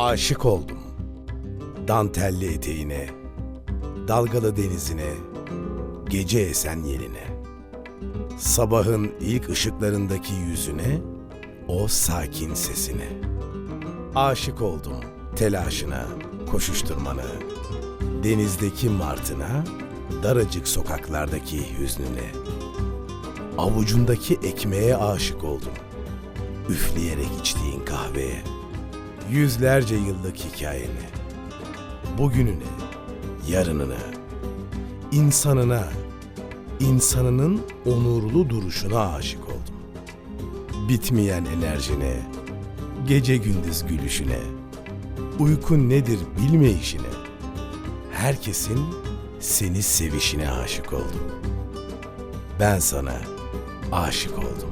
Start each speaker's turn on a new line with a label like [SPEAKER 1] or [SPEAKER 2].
[SPEAKER 1] Aşık oldum. Dantelli eteğine, dalgalı denizine, gece esen yeline. Sabahın ilk ışıklarındaki yüzüne, o sakin sesine. Aşık oldum telaşına, koşuşturmana, denizdeki martına, daracık sokaklardaki hüznüne. Avucundaki ekmeğe aşık oldum. Üfleyerek içtiğin kahveye. Yüzlerce yıllık hikayene. Bugününe, yarınına, insanına, insanının onurlu duruşuna aşık oldum. Bitmeyen enerjine, gece gündüz gülüşüne, uykun nedir bilmeyişine, herkesin seni sevişine aşık oldum. Ben sana aşık oldum.